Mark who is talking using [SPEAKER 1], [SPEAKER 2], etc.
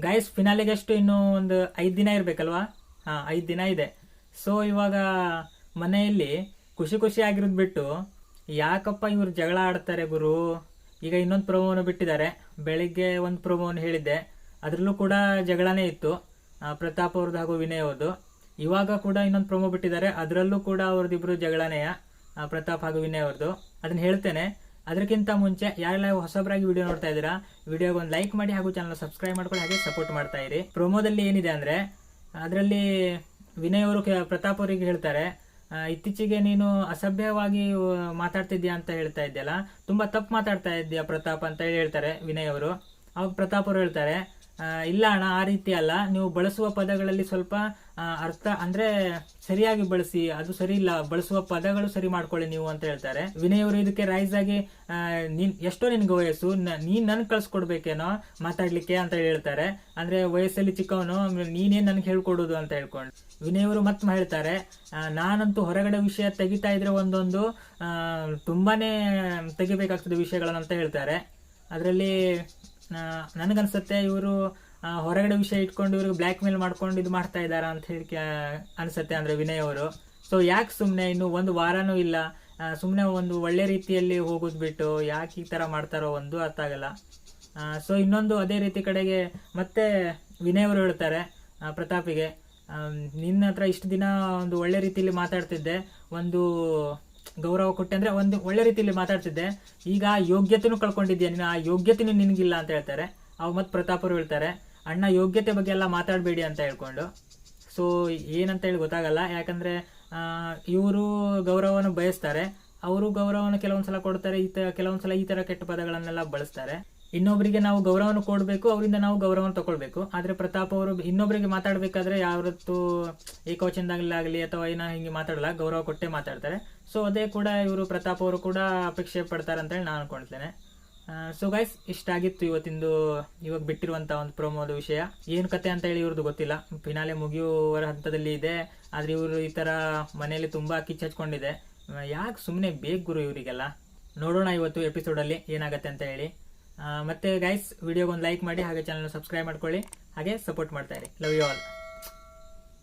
[SPEAKER 1] Guys ಫಿನಾಲಿಗೆ ಇನ್ನೂ ಒಂದು ಐದು ದಿನ ಇರಬೇಕಲ್ವಾ? ಹಾಂ, ಐದು ದಿನ ಇದೆ. ಸೊ ಇವಾಗ ಮನೆಯಲ್ಲಿ ಖುಷಿ ಖುಷಿ ಆಗಿರೋದು ಬಿಟ್ಟು ಯಾಕಪ್ಪ ಇವರು ಜಗಳ ಆಡ್ತಾರೆ ಗುರು? ಈಗ ಇನ್ನೊಂದು ಪ್ರೊಮೋನು ಬಿಟ್ಟಿದ್ದಾರೆ. ಬೆಳಿಗ್ಗೆ ಒಂದು ಪ್ರೊಮೋನು ಹೇಳಿದ್ದೆ. ಅದರಲ್ಲೂ ಕೂಡ ಜಗಳನೇ ಇತ್ತು. ಪ್ರತಾಪ್ ಅವ್ರದ್ದು ಹಾಗೂ ವಿನಯ್ ಅವ್ರದ್ದು ಇವಾಗ ಕೂಡ ಇನ್ನೊಂದು ಪ್ರೊಮೋ ಬಿಟ್ಟಿದ್ದಾರೆ. ಅದರಲ್ಲೂ ಕೂಡ ಅವ್ರದ್ದು ಜಗಳನೆಯ ಪ್ರತಾಪ್ ಹಾಗೂ ವಿನಯ್ ಅವ್ರದ್ದು ಅದನ್ನ ಹೇಳ್ತೇನೆ. ಅದಕ್ಕಿಂತ ಮುಂಚೆ ಯಾರೆಲ್ಲ ಹೊಸಬರಾಗಿ ವಿಡಿಯೋ ನೋಡ್ತಾ ಇದ್ದೀರಾ ವಿಡಿಯೋಗೆ ಒಂದು ಲೈಕ್ ಮಾಡಿ ಹಾಗೂ ಚಾನಲ್ ಸಬ್ಸ್ಕ್ರೈಬ್ ಮಾಡ್ಕೊಳ್ಳಿ ಹಾಗೆ ಸಪೋರ್ಟ್ ಮಾಡ್ತಾ ಇರಿ. ಪ್ರೊಮೋದಲ್ಲಿ ಏನಿದೆ ಅಂದರೆ, ಅದರಲ್ಲಿ ವಿನಯ್ ಅವರು ಪ್ರತಾಪ್ ಅವರಿಗೆ ಹೇಳ್ತಾರೆ ಇತ್ತೀಚೆಗೆ ನೀನು ಅಸಭ್ಯವಾಗಿ ಮಾತಾಡ್ತಿದ್ಯಾ ಅಂತ ಹೇಳ್ತಾ ಇದ್ದೆಲ್ಲ ತುಂಬ ತಪ್ಪು ಮಾತಾಡ್ತಾ ಇದ್ದೀಯ ಪ್ರತಾಪ್? ಅಂತ ಹೇಳಿ ಹೇಳ್ತಾರೆ ವಿನಯ್ ಅವರು. ಅವಾಗ ಪ್ರತಾಪ್ ಅವರು ಹೇಳ್ತಾರೆ ಇಲ್ಲ ಅಣ್ಣ, ಆ ರೀತಿ ಅಲ್ಲ. ನೀವು ಬಳಸುವ ಪದಗಳಲ್ಲಿ ಸ್ವಲ್ಪ ಅರ್ಥ, ಅಂದ್ರೆ ಸರಿಯಾಗಿ ಬಳಸಿ, ಅದು ಸರಿ ಇಲ್ಲ, ಬಳಸುವ ಪದಗಳು ಸರಿ ಮಾಡ್ಕೊಳ್ಳಿ ನೀವು ಅಂತ ಹೇಳ್ತಾರೆ. ವಿನಯ್ ಅವರು ಇದಕ್ಕೆ ರೈಸ್ ಆಗಿ ನೀನ್, ಎಷ್ಟೋ ನಿನ್ಗೆ ವಯಸ್ಸು ನೀನ್ ನನ್ ಕಳ್ಸ್ಕೊಡ್ಬೇಕೇನೋ ಮಾತಾಡ್ಲಿಕ್ಕೆ ಅಂತ ಹೇಳ್ತಾರೆ. ಅಂದ್ರೆ ವಯಸ್ಸಲ್ಲಿ ಚಿಕ್ಕವನು ನೀನೇ ನನ್ಗೆ ಹೇಳ್ಕೊಡೋದು ಅಂತ ಹೇಳ್ಕೊಂಡು. ವಿನಯ್ ಅವರು ಮತ್ತೆ ಹೇಳ್ತಾರೆ ನಾನಂತೂ ಹೊರಗಡೆ ವಿಷಯ ತೆಗಿತಾ ಇದ್ರೆ ಒಂದೊಂದು ತುಂಬಾನೇ ತೆಗಿಬೇಕಾಗ್ತದೆ ವಿಷಯಗಳನ್ನ ಅಂತ ಹೇಳ್ತಾರೆ. ಅದರಲ್ಲಿ ನನಗನ್ಸುತ್ತೆ ಇವರು ಹೊರಗಡೆ ವಿಷಯ ಇಟ್ಕೊಂಡು ಇವ್ರಿಗೆ ಬ್ಲ್ಯಾಕ್ ಮೇಲ್ ಮಾಡ್ಕೊಂಡು ಇದು ಮಾಡ್ತಾ ಇದ್ದಾರಾ ಅಂತ ಹೇಳಿ ಅನ್ಸುತ್ತೆ ಅಂದ್ರೆ ವಿನಯ್ ಅವರು. ಸೊ ಯಾಕೆ ಸುಮ್ಮನೆ ಇನ್ನು ಒಂದು ವಾರನೂ ಇಲ್ಲ ಸುಮ್ಮನೆ ಒಂದು ಒಳ್ಳೆ ರೀತಿಯಲ್ಲಿ ಹೋಗೋದು ಬಿಟ್ಟು ಯಾಕೆ ಈ ತರ ಮಾಡ್ತಾರೋ ಒಂದು ಅರ್ಥ ಆಗಲ್ಲ. ಸೊ ಇನ್ನೊಂದು ಅದೇ ರೀತಿ ಕಡೆಗೆ ಮತ್ತೆ ವಿನಯ್ ಅವರು ಹೇಳ್ತಾರೆ ಪ್ರತಾಪಿಗೆ. ನಿನ್ನ ಹತ್ರ ಇಷ್ಟು ದಿನ ಒಂದು ಒಳ್ಳೆ ರೀತಿಯಲ್ಲಿ ಮಾತಾಡ್ತಿದ್ದೆ, ಒಂದು ಗೌರವ ಕೊಟ್ಟೆ ಅಂದ್ರೆ ಒಂದು ಒಳ್ಳೆ ರೀತಿಯಲ್ಲಿ ಮಾತಾಡ್ತಿದ್ದೆ. ಈಗ ಯೋಗ್ಯತೆನೂ ಕಳ್ಕೊಂಡಿದ್ಯಾ ನೀನು? ಆ ಯೋಗ್ಯತೆನೂ ನಿನಗಿಲ್ಲ ಅಂತ ಹೇಳ್ತಾರೆ. ಅವು ಮತ್ತು ಪ್ರತಾಪರು ಹೇಳ್ತಾರೆ, ಅಣ್ಣ, ಯೋಗ್ಯತೆ ಬಗ್ಗೆ ಎಲ್ಲ ಮಾತಾಡಬೇಡಿ ಅಂತ ಹೇಳ್ಕೊಂಡು. ಸೊ ಏನಂತ ಹೇಳಿ ಗೊತ್ತಾಗಲ್ಲ. ಯಾಕಂದ್ರೆ ಇವರು ಗೌರವವನ್ನು ಬಯಸ್ತಾರೆ. ಅವರು ಗೌರವನ ಕೆಲವೊಂದ್ಸಲ ಕೊಡ್ತಾರೆ, ಈ ಕೆಲವೊಂದು ಸಲ ಈ ತರ ಕೆಟ್ಟ ಪದಗಳನ್ನೆಲ್ಲ ಬಳಸ್ತಾರೆ. ಇನ್ನೊಬ್ಬರಿಗೆ ನಾವು ಗೌರವನ ಕೊಡಬೇಕು, ಅವರಿಂದ ನಾವು ಗೌರವವನ್ನು ತಗೊಳ್ಬೇಕು. ಆದರೆ ಪ್ರತಾಪ್ ಅವರು ಇನ್ನೊಬ್ಬರಿಗೆ ಮಾತಾಡಬೇಕಾದ್ರೆ ಯಾವತ್ತೂ ಏಕವಚನದಾಗಲಾಗಲಿ ಅಥವಾ ಏನೋ ಹಿಂಗೆ ಮಾತಾಡಲ್ಲ, ಗೌರವ ಕೊಟ್ಟೆ ಮಾತಾಡ್ತಾರೆ. ಸೊ ಅದೇ ಕೂಡ ಇವರು ಪ್ರತಾಪ್ ಅವರು ಕೂಡ ಅಪೇಕ್ಷೆ ಪಡ್ತಾರೆ ಅಂತ ಹೇಳಿ ನಾನು ಅನ್ಕೊಳ್ತೇನೆ. ಸೊ ಗೈಸ್ ಇಷ್ಟಾಗಿತ್ತು ಇವತ್ತಿಂದು ಇವಾಗ ಬಿಟ್ಟಿರುವಂಥ ಒಂದು ಪ್ರೋಮೋದ ವಿಷಯ. ಏನು ಕತೆ ಅಂತ ಹೇಳಿ ಇವ್ರದ್ದು ಗೊತ್ತಿಲ್ಲ. ಫಿನಾಲೆ ಮುಗಿಯುವ ಹಂತದಲ್ಲಿ ಇದೆ. ಆದರೆ ಇವರು ಈ ಥರ ಮನೆಯಲ್ಲಿ ತುಂಬಾ ಕಿಚ್ಚಚ್ಕೊಂಡಿದೆ ಯಾಕೆ ಸುಮ್ಮನೆ ಬೇಗ ಗುರು ಇವರಿಗೆಲ್ಲ? ನೋಡೋಣ ಇವತ್ತು ಎಪಿಸೋಡಲ್ಲಿ ಏನಾಗತ್ತೆ ಅಂತ ಹೇಳಿ. ಮತ್ತೆ ಗೈಸ್ ವಿಡಿಯೋಗೆ ಒಂದು ಲೈಕ್ ಮಾಡಿ ಹಾಗೆ ಚಾನಲ್ ಸಬ್ಸ್ಕ್ರೈಬ್ ಮಾಡ್ಕೊಳ್ಳಿ. ಹಾಗೆ ಸಪೋರ್ಟ್ ಮಾಡ್ತಾ ಇರಿ. Love you all